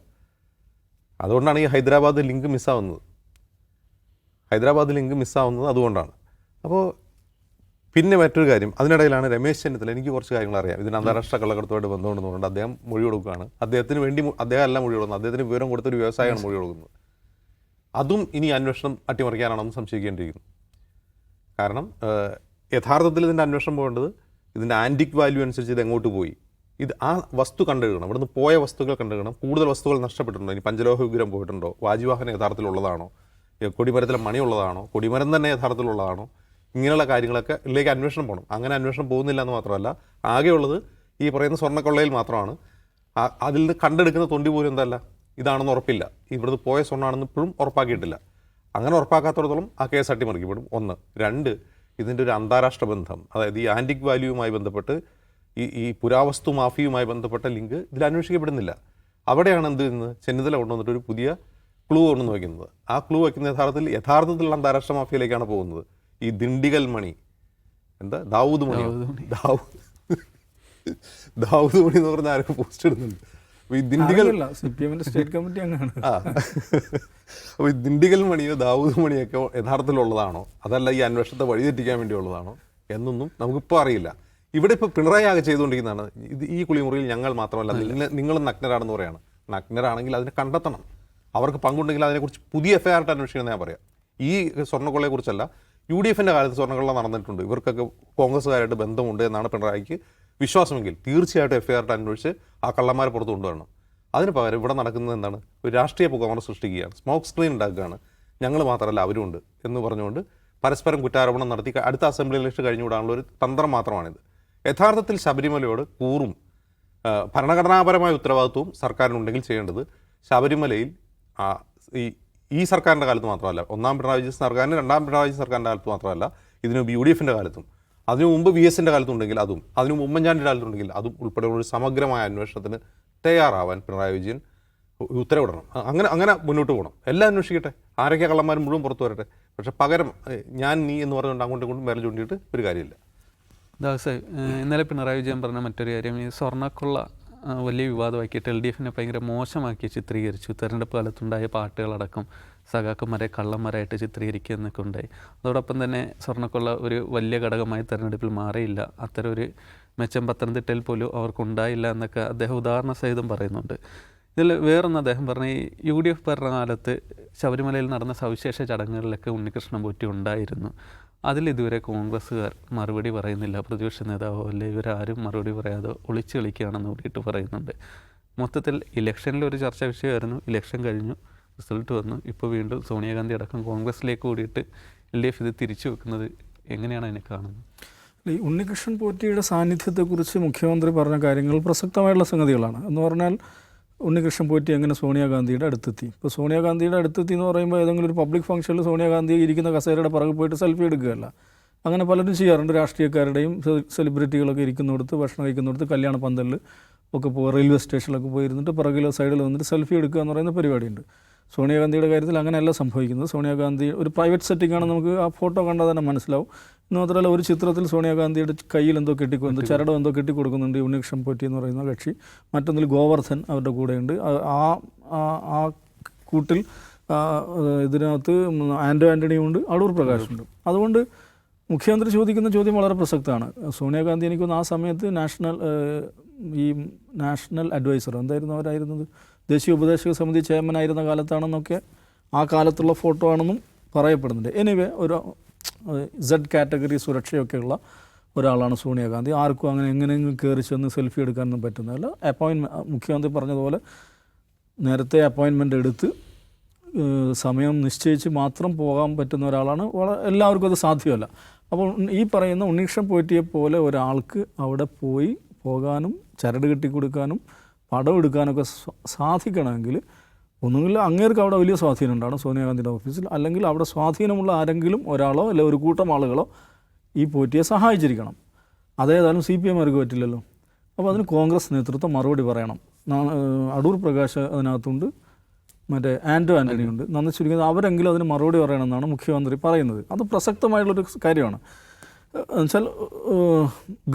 അതുകൊണ്ടാണ് ഈ ഹൈദരാബാദ് ലിങ്ക് മിസ്സാവുന്നത്. ഹൈദരാബാദ് ലിങ്ക് മിസ്സാവുന്നത് അതുകൊണ്ടാണ്. അപ്പോൾ പിന്നെ മറ്റൊരു കാര്യം അതിനിടയിലാണ് രമേശ് ചെന്നിത്തല എനിക്ക് കുറച്ച് കാര്യങ്ങൾ അറിയാം. ഇതിന് അന്താരാഷ്ട്ര കള്ളക്കടത്തുമായിട്ട് ബന്ധമുണ്ടെന്ന് പറഞ്ഞിട്ട് അദ്ദേഹം മൊഴി കൊടുക്കുകയാണ്. അദ്ദേഹത്തിന് വേണ്ടി അദ്ദേഹം അല്ല മൊഴി കൊടുക്കുന്നത്. അദ്ദേഹത്തിന് വിവരം കൊടുത്തൊരു വ്യവസായമാണ് മൊഴി കൊടുക്കുന്നത്. അതും ഇനി അന്വേഷണം അട്ടിമറിക്കാനാണെന്ന് സംശയിക്കേണ്ടിയിരിക്കുന്നു. കാരണം യഥാർത്ഥത്തിൽ ഇതിന്റെ അന്വേഷണം പോകേണ്ടത് ഇതിന്റെ ആന്റിക് വാല്യൂ അനുസരിച്ച് ഇത് എങ്ങോട്ട് പോയി? ഇത് ആ വസ്തു കണ്ടെടുക്കണം. ഇവിടുന്ന് പോയ വസ്തുക്കൾ കണ്ടെടുക്കണം. കൂടുതൽ വസ്തുക്കൾ നഷ്ടപ്പെട്ടിട്ടുണ്ടോ? ഇനി പഞ്ചലോഹ വിഗ്രഹം പോയിട്ടുണ്ടോ? വാജിവാഹനം യഥാർത്ഥത്തിലുള്ളതാണോ കൊടിമരത്തിലെ മണിയുള്ളതാണോ കൊടിമരം തന്നെ യഥാർത്ഥത്തിലുള്ളതാണോ ഇങ്ങനെയുള്ള കാര്യങ്ങളൊക്കെ ഇതിലേക്ക് അന്വേഷണം പോകണം. അങ്ങനെ അന്വേഷണം പോകുന്നില്ല എന്ന് മാത്രമല്ല ആകെയുള്ളത് ഈ പറയുന്ന സ്വർണക്കൊള്ളയിൽ മാത്രമാണ്. അതിൽ നിന്ന് കണ്ടെടുക്കുന്ന തൊണ്ടി പോലും എന്തല്ല? ഇതാണെന്ന് ഉറപ്പില്ല. ഇവിടുന്ന് പോയ സ്വർണമാണെന്ന് ഇപ്പോഴും ഉറപ്പാക്കിയിട്ടില്ല. അങ്ങനെ ഉറപ്പാക്കാത്തടത്തോളം ആ കേസ് അട്ടിമറിക്കപ്പെടും ഒന്ന്. രണ്ട് ഇതിന്റെ ഒരു അന്താരാഷ്ട്ര ബന്ധം അതായത് ഈ ആന്റിക് വാല്യൂവുമായി ബന്ധപ്പെട്ട് ഈ ഈ പുരാവസ്തു മാഫിയുമായി ബന്ധപ്പെട്ട ലിങ്ക് ഇതിൽ അന്വേഷിക്കപ്പെടുന്നില്ല. അവിടെയാണ് എന്ത് ചെയ്യുന്നത്? ചെന്നിത്തല കൊണ്ടുവന്നിട്ട് ഒരു പുതിയ ക്ലൂ കൊണ്ടുവന്ന് വയ്ക്കുന്നത്. ആ ക്ലൂ വയ്ക്കുന്ന യഥാർത്ഥത്തിൽ യഥാർത്ഥത്തിലുള്ള അന്താരാഷ്ട്ര മാഫിയയിലേക്കാണ് പോകുന്നത്. ഈ ദിണ്ടികൽ മണി. എന്താ? ദാവൂദ് മണി. ദാവൂദ് ദാവൂദ് മണി എന്ന് പറഞ്ഞ ആരൊക്കെ പോസ്റ്റ് ഇടുന്നുണ്ട്. അപ്പോൾ ഈ ദിണ്ടിഗൽ സി പി എമ്മിന്റെ സ്റ്റേറ്റ് കമ്മിറ്റി അങ്ങനെയാണ്. ആ. അപ്പോൾ ഈ ദിണ്ടിഗൽ മണിയോ ദാവൂദ് മണിയൊക്കെ യഥാർത്ഥത്തിലുള്ളതാണോ? അതല്ല ഈ അന്വേഷണത്തെ വഴിതെറ്റിക്കാൻ വേണ്ടിയുള്ളതാണോ? എന്നൊന്നും നമുക്കിപ്പോൾ അറിയില്ല. ഇവിടെ ഇപ്പോൾ പിണറായി ആകെ ചെയ്തുകൊണ്ടിരിക്കുന്നതാണ്. ഇത് ഈ കുളിമുറിയിൽ ഞങ്ങൾ മാത്രമല്ല നിങ്ങൾ നിങ്ങളും നഗ്നരാണെന്ന് പറയാണ്. നഗ്നരാണെങ്കിൽ അതിനെ കണ്ടെത്തണം. അവർക്ക് പങ്കുണ്ടെങ്കിൽ അതിനെക്കുറിച്ച് പുതിയ എഫ് ഐ ആർട്ട് അന്വേഷിക്കണം ഞാൻ പറയാം. ഈ സ്വർണക്കൊള്ളയെക്കുറിച്ചല്ല യു ഡി എഫിന്റെ കാലത്ത് സ്വർണക്കൊള്ള നടന്നിട്ടുണ്ട്. ഇവർക്കൊക്കെ കോൺഗ്രസ്സുകാരായിട്ട് ബന്ധമുണ്ട് എന്നാണ് പിണറായിക്ക് വിശ്വാസമെങ്കിൽ തീർച്ചയായിട്ടും എഫ് ഐ ആർ അന്വേഷിച്ച് ആ കള്ളന്മാരെ പുറത്ത് കൊണ്ടുവരണം. അതിന് പകരം ഇവിടെ നടക്കുന്നത് എന്താണ്? ഒരു രാഷ്ട്രീയ പുകമറ സൃഷ്ടിക്കുകയാണ്. സ്മോക്ക് സ്ക്രീൻ ഉണ്ടാക്കുകയാണ്. ഞങ്ങൾ മാത്രമല്ല അവരുമുണ്ട് എന്ന് പറഞ്ഞുകൊണ്ട് പരസ്പരം കുറ്റാരോപണം നടത്തി അടുത്ത അസംബ്ലി ഇലക്ഷൻ കഴിഞ്ഞുകൂടാനുള്ള ഒരു തന്ത്രം മാത്രമാണിത്. യഥാർത്ഥത്തിൽ ശബരിമലയോട് കൂറും ഭരണഘടനാപരമായ ഉത്തരവാദിത്വവും സർക്കാരിനുണ്ടെങ്കിൽ ചെയ്യേണ്ടത് ശബരിമലയിൽ ഈ ഈ സർക്കാരിന്റെ കാലത്ത് മാത്രമല്ല ഒന്നാം പിണറായി വിജയൻ സർക്കാരിന് രണ്ടാം പിണറായി വിജയൻ സർക്കാരിന്റെ കാലത്ത് മാത്രമല്ല ഇതിന് യു ഡി എഫിന്റെ കാലത്തും അതിനു മുമ്പ് വി എസിന്റെ കാലത്തുണ്ടെങ്കിൽ അതും അതിനു മുമ്പ് ഉമ്മൻചാണ്ടിയുടെ കാലത്തുണ്ടെങ്കിൽ അതും ഉൾപ്പെടെ ഒരു സമഗ്രമായ അന്വേഷണത്തിന് തയ്യാറാവാൻ പിണറായി വിജയൻ ഉത്തരവിടണം. അങ്ങനെ അങ്ങനെ മുന്നോട്ട് പോകണം. എല്ലാം അന്വേഷിക്കട്ടെ. ആരൊക്കെ കള്ളന്മാരും മുഴുവൻ പുറത്തു വരട്ടെ. പക്ഷെ പകരം ഞാൻ നീ എന്ന് പറഞ്ഞുകൊണ്ട് അങ്ങോട്ടും ഇങ്ങോട്ടും വിരൽ ചൂണ്ടിയിട്ട് ഒരു കാര്യമില്ല. ദാസേ ഇന്നലെ പിണറായി വിജയൻ പറഞ്ഞ മറ്റൊരു കാര്യം ഈ സ്വർണക്കുള്ള വലിയ വിവാദമാക്കിയിട്ട് എൽ ഡി എഫിനെ ഭയങ്കര മോശമാക്കി ചിത്രീകരിച്ചു. തെരഞ്ഞെടുപ്പ് കാലത്തുണ്ടായ പാട്ടുകളടക്കം സഖാക്കന്മാരെ കള്ളന്മാരായിട്ട് ചിത്രീകരിക്കുക എന്നൊക്കെ ഉണ്ടായി. അതോടൊപ്പം തന്നെ സ്വർണക്കുള്ള ഒരു വലിയ ഘടകമായി തെരഞ്ഞെടുപ്പിൽ മാറിയില്ല. അത്തരം ഒരു മെച്ചം പത്തനംതിട്ടയിൽ പോലും അവർക്കുണ്ടായില്ല എന്നൊക്കെ അദ്ദേഹം ഉദാഹരണ സഹിതം പറയുന്നുണ്ട്. ഇതിൽ വേറൊന്ന് അദ്ദേഹം പറഞ്ഞ ഈ യു ഡി എഫ് ഭരണകാലത്ത് ശബരിമലയിൽ നടന്ന സവിശേഷ ചടങ്ങുകളിലൊക്കെ ഉണ്ണികൃഷ്ണൻ പോറ്റി ഉണ്ടായിരുന്നു. അതിൽ ഇതുവരെ കോൺഗ്രസ്സുകാർ മറുപടി പറയുന്നില്ല. പ്രതിപക്ഷ നേതാവോ അല്ലെ? ഇവരാരും മറുപടി പറയാതെ ഒളിച്ചു കളിക്കുകയാണെന്ന് കൂടിയിട്ട് പറയുന്നുണ്ട്. മൊത്തത്തിൽ ഇലക്ഷനിൽ ഒരു ചർച്ചാ വിഷയമായിരുന്നു. ഇലക്ഷൻ കഴിഞ്ഞു. റിസൾട്ട് വന്നു. ഇപ്പോൾ വീണ്ടും സോണിയാഗാന്ധി അടക്കം കോൺഗ്രസ്സിലേക്ക് കൂടിയിട്ട് എൽ ഡി എഫ് ഇത് തിരിച്ചു വെക്കുന്നത് എങ്ങനെയാണ് അതിനെ കാണുന്നത്? ഈ ഉണ്ണികൃഷ്ണൻ പോറ്റിയുടെ സാന്നിധ്യത്തെക്കുറിച്ച് മുഖ്യമന്ത്രി പറഞ്ഞ കാര്യങ്ങൾ പ്രസക്തമായിട്ടുള്ള സംഗതികളാണ്. എന്ന് പറഞ്ഞാൽ ഉണ്ണികൃഷ്ണൻ പോയിട്ട് എങ്ങനെ സോണിയാഗാന്ധിയുടെ അടുത്തെത്തി? ഇപ്പോൾ സോണിയാഗാന്ധിയുടെ അടുത്തെത്തി എന്ന് പറയുമ്പോൾ ഏതെങ്കിലും ഒരു പബ്ലിക് ഫംഗ്ഷനിൽ സോണിയാഗാന്ധി ഇരിക്കുന്ന കസേരയുടെ പുറകെ പോയിട്ട് സെൽഫി എടുക്കുകയല്ല. അങ്ങനെ പലരും ചെയ്യാറുണ്ട്. രാഷ്ട്രീയക്കാരുടെയും സെലിബ്രിറ്റികളൊക്കെ ഇരിക്കുന്നിടത്ത് ഭക്ഷണം കഴിക്കുന്നിടത്ത് കല്യാണ പന്തലിൽ ഒക്കെ പോയി റെയിൽവേ സ്റ്റേഷനിലൊക്കെ പോയിരുന്നിട്ട് പിറകിലോ സൈഡിൽ വന്നിട്ട് സെൽഫി എടുക്കുക എന്ന് പറയുന്ന പരിപാടിയുണ്ട്. സോണിയാഗാന്ധിയുടെ കാര്യത്തിൽ അങ്ങനെയല്ല സംഭവിക്കുന്നത്. സോണിയാഗാന്ധി ഒരു പ്രൈവറ്റ് സെറ്റിംഗ് ആണ് നമുക്ക് ആ ഫോട്ടോ കണ്ടാൽ തന്നെ മനസ്സിലാവും. എന്ന് മാത്രമല്ല ഒരു ചിത്രത്തിൽ സോണിയാഗാന്ധിയുടെ കയ്യിൽ എന്തോ കെട്ടിക്കൊണ്ട് ചരടോ എന്തോ കെട്ടിക്കൊടുക്കുന്നുണ്ട്. ഉണ്ണികൃഷ്ണൻ പോറ്റി എന്ന് പറയുന്ന കക്ഷി. മറ്റൊന്നിൽ ഗോവർദ്ധൻ അവരുടെ കൂടെയുണ്ട്. ആ- ആ കൂട്ടിൽ ഇതിനകത്ത് ആൻഡോ ആന്റണിയും ഉണ്ട് അടൂർ പ്രകാശുണ്ട്. അതുകൊണ്ട് മുഖ്യമന്ത്രി ചോദിക്കുന്ന ചോദ്യം വളരെ പ്രസക്തമാണ്. സോണിയാഗാന്ധി എനിക്കൊന്ന് ആ സമയത്ത് നാഷണൽ ഈ നാഷണൽ അഡ്വൈസർ എന്തായിരുന്നു അവരായിരുന്നത്? ദേശീയ ഉപദേശക സമിതി ചെയർമാൻ ആയിരുന്ന കാലത്താണെന്നൊക്കെ ആ കാലത്തുള്ള ഫോട്ടോ ആണെന്നും പറയപ്പെടുന്നുണ്ട്. എനിവേ ഒരു സെഡ് കാറ്റഗറി സുരക്ഷയൊക്കെയുള്ള ഒരാളാണ് സോണിയാഗാന്ധി ആർക്കും അങ്ങനെ എങ്ങനെയെങ്കിലും കയറി ചെന്ന് സെൽഫി എടുക്കാനൊന്നും പറ്റുന്നതല്ല. അപ്പോയിൻമെന്റ് മുഖ്യമന്ത്രി പറഞ്ഞതുപോലെ നേരത്തെ അപ്പോയിൻമെന്റ് എടുത്ത് സമയം നിശ്ചയിച്ച് മാത്രം പോകാൻ പറ്റുന്ന ഒരാളാണ്. എല്ലാവർക്കും അത് സാധ്യമല്ല. അപ്പോൾ ഈ പറയുന്ന ഉണ്ണീഷൻ പോയിട്ടിയെ പോലെ ഒരാൾക്ക് അവിടെ പോയി പോകാനും ചരട് കെട്ടി കൊടുക്കാനും പടം എടുക്കാനൊക്കെ സാധിക്കണമെങ്കിൽ ഒന്നുമില്ല അങ്ങേർക്ക് അവിടെ വലിയ സ്വാധീനം ഉണ്ടാണ് സോണിയാഗാന്ധിയുടെ ഓഫീസിൽ അല്ലെങ്കിൽ അവിടെ സ്വാധീനമുള്ള ആരെങ്കിലും ഒരാളോ അല്ലെങ്കിൽ ഒരു കൂട്ടം ആളുകളോ ഈ പോറ്റിയെ സഹായിച്ചിരിക്കണം. അതേതായാലും സി പി എമ്മാർക്ക് പറ്റില്ലല്ലോ. അപ്പോൾ അതിന് കോൺഗ്രസ് നേതൃത്വം മറുപടി പറയണം. അടൂർ പ്രകാശ് അതിനകത്തുണ്ട് മറ്റേ ആൻഡോ ആന്റണി ഉണ്ട് നന്ദി ചുരുങ്ങിയത് അവരെങ്കിലും അതിന് മറുപടി പറയണമെന്നാണ് മുഖ്യമന്ത്രി പറയുന്നത്. അത് പ്രസക്തമായിട്ടുള്ളൊരു കാര്യമാണ്. എന്നുവെച്ചാൽ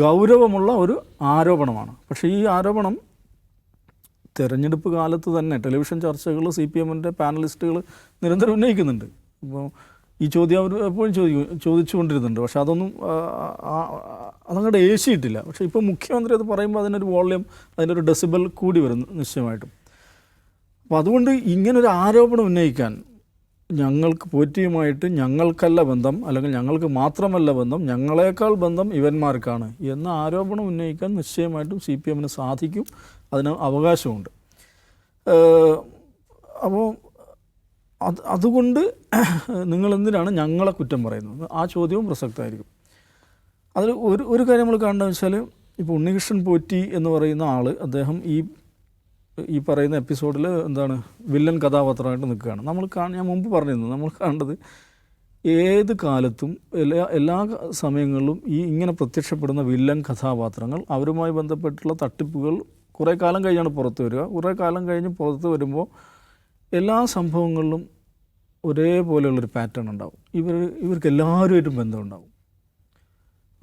ഗൗരവമുള്ള ഒരു ആരോപണമാണ്. പക്ഷേ ഈ ആരോപണം തെരഞ്ഞെടുപ്പ് കാലത്ത് തന്നെ ടെലിവിഷൻ ചർച്ചകൾ സി പി എമ്മിന്റെ പാനലിസ്റ്റുകൾ നിരന്തരം ഉന്നയിക്കുന്നുണ്ട്. അപ്പോൾ ഈ ചോദ്യം അവർ എപ്പോഴും ചോദിക്കും ചോദിച്ചുകൊണ്ടിരുന്നുണ്ട്. പക്ഷെ അതൊന്നും അതങ്ങോട്ട് ഏശിയിട്ടില്ല. പക്ഷേ ഇപ്പോൾ മുഖ്യമന്ത്രി അത് പറയുമ്പോൾ അതിനൊരു വോള്യം അതിനൊരു ഡെസിബൽ കൂടി വരും നിശ്ചയമായിട്ടും. അപ്പോൾ അതുകൊണ്ട് ഇങ്ങനൊരു ആരോപണം ഉന്നയിക്കാൻ ഞങ്ങൾക്ക് പോറ്റിയുമായിട്ട് ഞങ്ങൾക്കല്ല ബന്ധം അല്ലെങ്കിൽ ഞങ്ങൾക്ക് മാത്രമല്ല ബന്ധം ഞങ്ങളെക്കാൾ ബന്ധം ഇവന്മാർക്കാണ് എന്ന ആരോപണം ഉന്നയിക്കാൻ നിശ്ചയമായിട്ടും സി പി എമ്മിന് സാധിക്കും. അതിന് അവകാശമുണ്ട്. അപ്പോൾ അത് അതുകൊണ്ട് നിങ്ങൾ എന്തിനാണ് ഞങ്ങളെ കുറ്റം പറയുന്നത്? ആ ചോദ്യവും പ്രസക്തമായിരിക്കും. അതിൽ ഒരു ഒരു കാര്യം നമ്മൾ കാണേണ്ടത് വെച്ചാൽ ഇപ്പോൾ ഉണ്ണികൃഷ്ണൻ പോറ്റി എന്ന് പറയുന്ന ആൾ അദ്ദേഹം ഈ ഈ പറയുന്ന എപ്പിസോഡിൽ എന്താണ് വില്ലൻ കഥാപാത്രമായിട്ട് നിൽക്കുകയാണ്. നമ്മൾ കാ ഞാൻ മുമ്പ് പറഞ്ഞിരുന്നു നമ്മൾ കാണേണ്ടത് ഏത് കാലത്തും എല്ലാ എല്ലാ സമയങ്ങളിലും ഈ ഇങ്ങനെ പ്രത്യക്ഷപ്പെടുന്ന വില്ലൻ കഥാപാത്രങ്ങൾ അവരുമായി ബന്ധപ്പെട്ടുള്ള തട്ടിപ്പുകൾ കുറേ കാലം കഴിഞ്ഞാണ് പുറത്ത് വരിക. കുറേ കാലം കഴിഞ്ഞ് പുറത്ത് വരുമ്പോൾ എല്ലാ സംഭവങ്ങളിലും ഒരേപോലെയുള്ളൊരു പാറ്റേൺ ഉണ്ടാവും. ഇവർ ഇവർക്ക് എല്ലാവരുമായിട്ടും ബന്ധമുണ്ടാവും.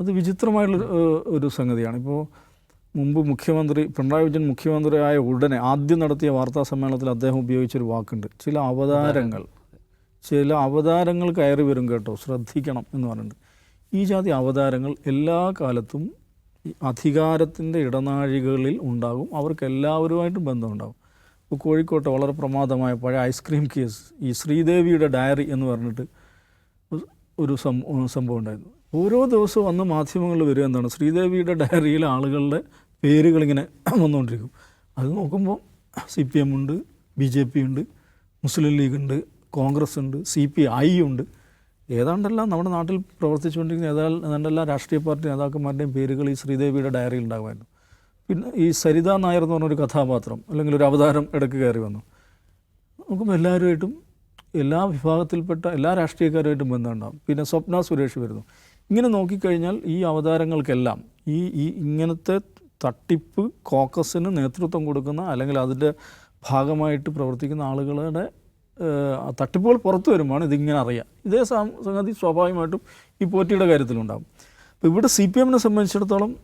അത് വിചിത്രമായിട്ടുള്ള ഒരു സംഗതിയാണ്. ഇപ്പോൾ മുമ്പ് മുഖ്യമന്ത്രി പിണറായി വിജയൻ മുഖ്യമന്ത്രിയായ ഉടനെ ആദ്യം നടത്തിയ വാർത്താ സമ്മേളനത്തിൽ അദ്ദേഹം ഉപയോഗിച്ചൊരു വാക്കുണ്ട്. ചില അവതാരങ്ങൾ ചില അവതാരങ്ങൾ കയറി വരും കേട്ടോ. ശ്രദ്ധിക്കണം എന്ന് പറഞ്ഞിട്ടുണ്ട് ഈ ജാതി അവതാരങ്ങൾ എല്ലാ കാലത്തും അധികാരത്തിന്റെ ഇടനാഴികളിൽ ഉണ്ടാകും. അവർക്ക് എല്ലാവരുമായിട്ടും ബന്ധമുണ്ടാകും. ഇപ്പോൾ കോഴിക്കോട്ടെ വളരെ പ്രമാദമായ പഴയ ഐസ്ക്രീം കേസ് ഈ ശ്രീദേവിയുടെ ഡയറി എന്ന് പറഞ്ഞിട്ട് ഒരു- സംഭവം ഉണ്ടായിരുന്നു. ഓരോ ദിവസവും വന്ന് മാധ്യമങ്ങളിൽ വരിക എന്താണ് ശ്രീദേവിയുടെ ഡയറിയിൽ ആളുകളുടെ പേരുകളിങ്ങനെ വന്നുകൊണ്ടിരിക്കും. അത് നോക്കുമ്പോൾ സി പി എം ഉണ്ട് ബി ജെ പി ഉണ്ട് മുസ്ലിം ലീഗ് ഉണ്ട് കോൺഗ്രസ് ഉണ്ട് സി പി ഐ ഉണ്ട്. ഏതാണ്ടെല്ലാം നമ്മുടെ നാട്ടിൽ പ്രവർത്തിച്ചുകൊണ്ടിരിക്കുന്ന ഏതാ ഏതാണ്ടെല്ലാം രാഷ്ട്രീയ പാർട്ടി നേതാക്കന്മാരുടെയും പേരുകൾ ഈ ശ്രീദേവിയുടെ ഡയറിയിൽ ഉണ്ടാകുമായിരുന്നു. പിന്നെ ഈ സരിത നായർ എന്ന് പറഞ്ഞൊരു കഥാപാത്രം അല്ലെങ്കിൽ ഒരു അവതാരം ഇടയ്ക്ക് കയറി വന്നു. നമുക്കും എല്ലാവരുമായിട്ടും എല്ലാ വിഭാഗത്തിൽപ്പെട്ട എല്ലാ രാഷ്ട്രീയക്കാരുമായിട്ടും ബന്ധമുണ്ടാകും. പിന്നെ സ്വപ്ന സുരേഷ് വരുന്നു. ഇങ്ങനെ നോക്കിക്കഴിഞ്ഞാൽ ഈ അവതാരങ്ങൾക്കെല്ലാം ഈ ഈ ഇങ്ങനത്തെ തട്ടിപ്പ് കോക്കസിന് നേതൃത്വം കൊടുക്കുന്ന അല്ലെങ്കിൽ അതിന്റെ ഭാഗമായിട്ട് പ്രവർത്തിക്കുന്ന ആളുകളുടെ തട്ടിപ്പുകൾ പുറത്തു വരുമ്പോൾ ഇതിങ്ങനെ അറിയാം. ഇതേ സംഗതി സ്വാഭാവികമായിട്ടും ഈ പോറ്റിയുടെ കാര്യത്തിലുണ്ടാകും. അപ്പോൾ ഇവിടെ സി പി എമ്മിനെ സംബന്ധിച്ചിടത്തോളം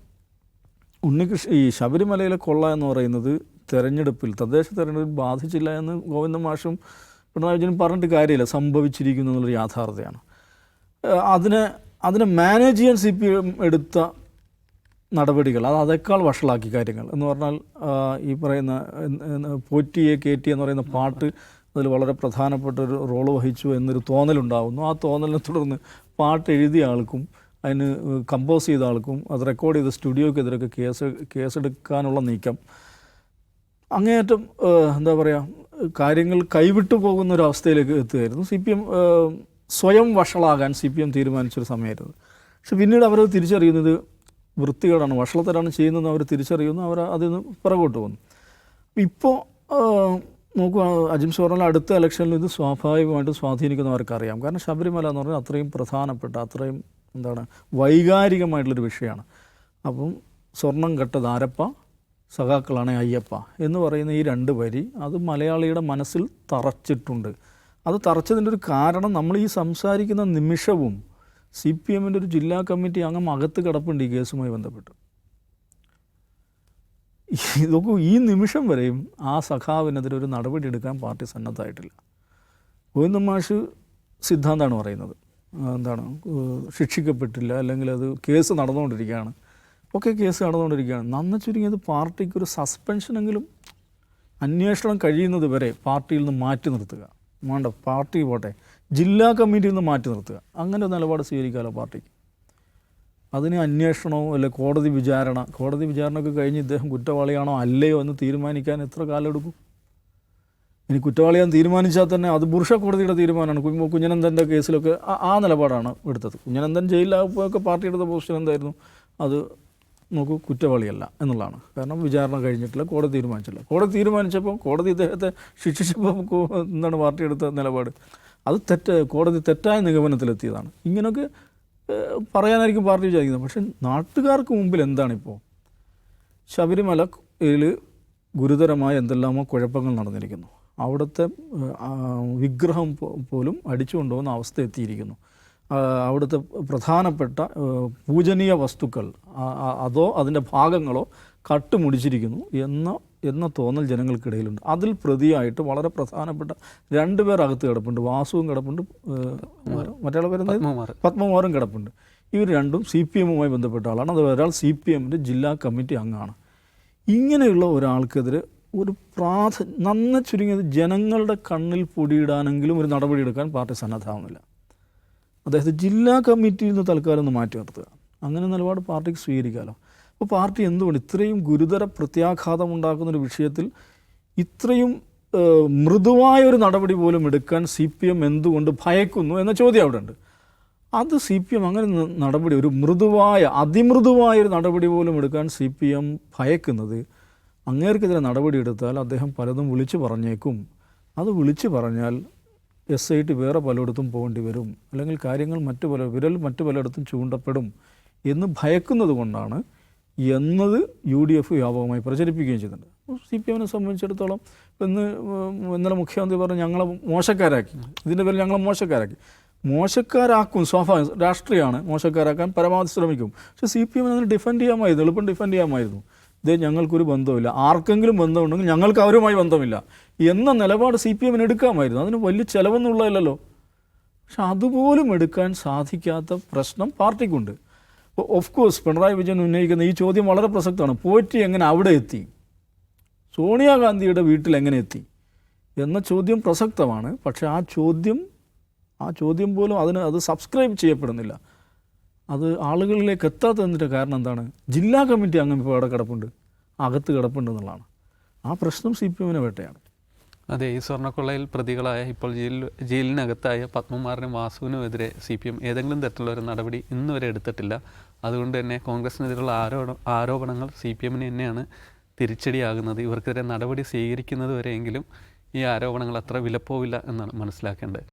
ഉണ്ണികൃഷ്ണ ഈ ശബരിമലയിലെ കൊള്ള എന്ന് പറയുന്നത് തെരഞ്ഞെടുപ്പിൽ തദ്ദേശ തെരഞ്ഞെടുപ്പിൽ ബാധിച്ചില്ല എന്ന് ഗോവിന്ദൻ മാഷും പിണറായി വിജയനും പറഞ്ഞിട്ട് കാര്യമില്ല. സംഭവിച്ചിരിക്കുന്നു എന്നുള്ളൊരു യാഥാർത്ഥ്യമാണ്. അതിനെ അതിനെ മാനേജ് ചെയ്യാൻ സി പി എം എടുത്ത നടപടികൾ അത് അതേക്കാൾ വഷളാക്കി കാര്യങ്ങൾ എന്ന് പറഞ്ഞാൽ ഈ പറയുന്ന പോറ്റിയെ കയറ്റി എന്ന് പറയുന്ന പാട്ട് അതിൽ വളരെ പ്രധാനപ്പെട്ട ഒരു റോൾ വഹിച്ചു എന്നൊരു തോന്നലുണ്ടാകുന്നു ആ തോന്നലിനെ തുടർന്ന് പാട്ട് എഴുതിയ ആൾക്കും അതിന് കമ്പോസ് ചെയ്ത ആൾക്കും അത് റെക്കോർഡ് ചെയ്ത സ്റ്റുഡിയോക്കെതിരൊക്കെ കേസ് കേസെടുക്കാനുള്ള നീക്കം. അങ്ങേയറ്റം എന്താ പറയുക കാര്യങ്ങൾ കൈവിട്ടു പോകുന്ന ഒരു അവസ്ഥയിലേക്ക് എത്തുകയായിരുന്നു. സി പി എം സ്വയം വഷളാകാൻ സി പി എം തീരുമാനിച്ചൊരു സമയമായിരുന്നു. പക്ഷെ പിന്നീട് അവർ തിരിച്ചറിയുന്നത് വൃത്തികേടാണ്. വഷളത്തരാണ് ചെയ്യുന്നതെന്ന് അവർ തിരിച്ചറിയുന്നു. അവർ അതിൽ നിന്ന് പിറകോട്ട് പോകുന്നു. ഇപ്പോൾ നോക്കുക അജിം പറഞ്ഞാൽ അടുത്ത ഇലക്ഷനിൽ ഇത് സ്വാഭാവികമായിട്ടും സ്വാധീനിക്കുന്നവർക്ക് അറിയാം കാരണം ശബരിമല എന്ന് പറഞ്ഞാൽ അത്രയും പ്രധാനപ്പെട്ട അത്രയും എന്താണ് വൈകാരികമായിട്ടുള്ളൊരു വിഷയമാണ്. അപ്പം സ്വർണം കെട്ട ആരപ്പ സഖാക്കളാണ് അയ്യപ്പ എന്ന് പറയുന്ന ഈ രണ്ട് വരി അത് മലയാളിയുടെ മനസ്സിൽ തറച്ചിട്ടുണ്ട്. അത് തറച്ചതിന്റെ ഒരു കാരണം നമ്മൾ ഈ സംസാരിക്കുന്ന നിമിഷവും സി പി എമ്മിന്റെ ഒരു ജില്ലാ കമ്മിറ്റി അംഗം അകത്ത് കിടപ്പുണ്ട് ഈ കേസുമായി ബന്ധപ്പെട്ട്. ഇതൊക്കെ ഈ നിമിഷം വരെയും ആ സഖാവിനെതിരെ ഒരു നടപടി എടുക്കാൻ പാർട്ടി സന്നദ്ധമായിട്ടില്ല. ഗോവിന്ദ മാഷ് സിദ്ധാന്തമാണ് പറയുന്നത്. എന്താണ് ശിക്ഷിക്കപ്പെട്ടില്ല അല്ലെങ്കിൽ അത് കേസ് നടന്നുകൊണ്ടിരിക്കുകയാണ്. ഒക്കെ കേസ് നടന്നുകൊണ്ടിരിക്കുകയാണ്. നന്ന ചുരുങ്ങിയത് പാർട്ടിക്ക് ഒരു സസ്പെൻഷനെങ്കിലും അന്വേഷണം കഴിയുന്നത് വരെ പാർട്ടിയിൽ നിന്ന് മാറ്റി നിർത്തുക. വേണ്ട പാർട്ടി പോട്ടെ ജില്ലാ കമ്മിറ്റിയിൽ നിന്ന് മാറ്റി നിർത്തുക. അങ്ങനെ ഒരു നിലപാട് സ്വീകരിക്കാമല്ലോ പാർട്ടിക്ക്. അതിന് അന്വേഷണമോ അല്ലെ കോടതി വിചാരണ? കോടതി വിചാരണയൊക്കെ കഴിഞ്ഞ് ഇദ്ദേഹം കുറ്റവാളിയാണോ അല്ലയോ എന്ന് തീരുമാനിക്കാൻ എത്ര കാലം എടുക്കും? ഇനി കുറ്റവാളിയാൻ തീരുമാനിച്ചാൽ തന്നെ അത് പുരുഷ കോടതിയുടെ തീരുമാനമാണ്. കുഞ്ഞു കുഞ്ഞനന്ദന്റെ കേസിലൊക്കെ ആ- നിലപാടാണ് എടുത്തത്. കുഞ്ഞനന്ദൻ ജയിലിലാകുമ്പോഴൊക്കെ പാർട്ടി എടുത്ത പൊസിഷൻ എന്തായിരുന്നു? അത് നോക്കൂ കുറ്റവാളിയല്ല എന്നുള്ളതാണ്. കാരണം വിചാരണ കഴിഞ്ഞിട്ടില്ല കോടതി തീരുമാനിച്ചില്ല കോടതി തീരുമാനിച്ചപ്പോൾ കോടതി ഇദ്ദേഹത്തെ ശിക്ഷിച്ചപ്പോൾ എന്താണ് പാർട്ടി എടുത്ത നിലപാട്? അത് തെറ്റ് കോടതി തെറ്റായ നിഗമനത്തിലെത്തിയതാണ്. ഇങ്ങനെയൊക്കെ പറയാനായിരിക്കും പാർട്ടി വിചാരിക്കുന്നത്. പക്ഷെ നാട്ടുകാർക്ക് മുമ്പിൽ എന്താണിപ്പോൾ ശബരിമല ഗുരുതരമായ എന്തെല്ലാമോ കുഴപ്പങ്ങൾ നടന്നിരിക്കുന്നു. അവിടുത്തെ വിഗ്രഹം പോലും അടിച്ചു കൊണ്ടുപോകുന്ന അവസ്ഥ എത്തിയിരിക്കുന്നു. അവിടുത്തെ പ്രധാനപ്പെട്ട പൂജനീയ വസ്തുക്കൾ അതോ അതിന്റെ ഭാഗങ്ങളോ കട്ടുമുടിച്ചിരിക്കുന്നു എന്ന എന്ന തോന്നൽ ജനങ്ങൾക്കിടയിലുണ്ട്. അതിൽ പ്രതിയായിട്ട് വളരെ പ്രധാനപ്പെട്ട രണ്ട് പേർ അകത്ത് കിടപ്പുണ്ട്. വാസുവും കിടപ്പുണ്ട് മറ്റേ പത്മകുമാർ. പത്മകുമാറും കിടപ്പുണ്ട്. ഇവർ രണ്ടും സി പി എമ്മുമായി ബന്ധപ്പെട്ട ആളാണ്. അത് ഒരാൾ സി പി എമ്മിന്റെ ജില്ലാ കമ്മിറ്റി അംഗമാണ്. ഇങ്ങനെയുള്ള ഒരാൾക്കെതിരെ ഒരു പ്രാധ നന്ന ചുരുങ്ങിയത് ജനങ്ങളുടെ കണ്ണിൽ പൊടിയിടാനെങ്കിലും ഒരു നടപടി എടുക്കാൻ പാർട്ടി സന്നദ്ധമാവുന്നില്ല. അദ്ദേഹത്തെ ജില്ലാ കമ്മിറ്റിയിൽ നിന്ന് തൽക്കാലം ഒന്ന് മാറ്റി നിർത്തുക. അങ്ങനെ നിലപാട് പാർട്ടിക്ക് സ്വീകരിക്കാമല്ലോ അപ്പോൾ പാർട്ടി എന്തുകൊണ്ട് ഇത്രയും ഗുരുതര പ്രത്യാഘാതം ഉണ്ടാക്കുന്ന ഒരു വിഷയത്തിൽ ഇത്രയും മൃദുവായ ഒരു നടപടി പോലും എടുക്കാൻ സി പി എം എന്തുകൊണ്ട് ഭയക്കുന്നു എന്ന ചോദ്യം അവിടെ ഉണ്ട്. അത് സി പി എം അങ്ങനെ നടപടി ഒരു മൃദുവായ അതിമൃദുവായ ഒരു നടപടി പോലും എടുക്കാൻ സി പി എം ഭയക്കുന്നത് അങ്ങേർക്കെതിരെ നടപടി എടുത്താൽ അദ്ദേഹം പലതും വിളിച്ചു പറഞ്ഞേക്കും. അത് വിളിച്ചു പറഞ്ഞാൽ എസ് ഐ ടി വേറെ പലയിടത്തും പോകേണ്ടി വരും. അല്ലെങ്കിൽ കാര്യങ്ങൾ മറ്റു പല വിരൽ മറ്റു പലയിടത്തും ചൂണ്ടപ്പെടും എന്ന് ഭയക്കുന്നത് കൊണ്ടാണ് എന്നത് യു ഡി എഫ് വ്യാപകമായി പ്രചരിപ്പിക്കുകയും ചെയ്തിട്ടുണ്ട് സി പി എമ്മിനെ സംബന്ധിച്ചിടത്തോളം ഇന്ന് ഇന്നലെ മുഖ്യമന്ത്രി പറഞ്ഞു ഞങ്ങളെ മോശക്കാരാക്കി. ഇതിന്റെ പേരിൽ ഞങ്ങളെ മോശക്കാരാക്കി. മോശക്കാരാക്കും സ്വാഭാവിക. രാഷ്ട്രീയമാണ് മോശക്കാരാക്കാൻ പരമാവധി ശ്രമിക്കും. പക്ഷേ സി പി എമ്മിന് അതിന് ഡിഫെൻഡ് ചെയ്യാമായിരുന്നു എളുപ്പം ഡിഫെൻഡ് ചെയ്യാമായിരുന്നു. ഇതേ ഞങ്ങൾക്കൊരു ബന്ധമില്ല ആർക്കെങ്കിലും ബന്ധമുണ്ടെങ്കിൽ ഞങ്ങൾക്ക് അവരുമായി ബന്ധമില്ല. എന്ന നിലപാട് സി പി എമ്മിന് എടുക്കാമായിരുന്നു. അതിന് വലിയ ചിലവൊന്നുമുള്ളതല്ലോ പക്ഷെ അതുപോലും എടുക്കാൻ സാധിക്കാത്ത പ്രശ്നം പാർട്ടിക്കുണ്ട്. ഓഫ് കോഴ്സ് പിണറായി വിജയൻ ഉന്നയിക്കുന്ന ഈ ചോദ്യം വളരെ പ്രസക്തമാണ്. പോറ്റി എങ്ങനെ അവിടെ എത്തി? സോണിയാഗാന്ധിയുടെ വീട്ടിൽ എങ്ങനെ എത്തി? എന്ന ചോദ്യം പ്രസക്തമാണ്. പക്ഷേ ആ ചോദ്യം ആ ചോദ്യം പോലും അതിന് അത് സബ്സ്ക്രൈബ് ചെയ്യപ്പെടുന്നില്ല. അത് ആളുകളിലേക്ക് എത്താത്തതിന്റെ കാരണം എന്താണ്? ജില്ലാ കമ്മിറ്റി അങ്ങനെ ഇപ്പോൾ അവിടെ കിടപ്പുണ്ട്. അകത്ത് കിടപ്പുണ്ട് എന്നുള്ളതാണ്. ആ പ്രശ്നം സി പി എമ്മിനെ വേട്ടയാണ്. അതെ ഈ സ്വർണക്കൊള്ളയിൽ പ്രതികളായ ഇപ്പോൾ ജയിലിൽ ജയിലിനകത്തായ പത്മകുമാറിനും വാസുവിനും എതിരെ സി പി എം ഏതെങ്കിലും തരത്തിലുള്ള ഒരു നടപടി ഇന്ന് വരെ എടുത്തിട്ടില്ല. അതുകൊണ്ട് തന്നെ കോൺഗ്രസിനെതിരെയുള്ള ആരോപണ ആരോപണങ്ങൾ സി പി എമ്മിന് തന്നെയാണ് തിരിച്ചടിയാകുന്നത്. ഇവർക്കെതിരെ നടപടി സ്വീകരിക്കുന്നത് വരെയെങ്കിലും ഈ ആരോപണങ്ങൾ അത്ര വിലപ്പോവില്ല എന്നാണ് മനസ്സിലാക്കേണ്ടത്.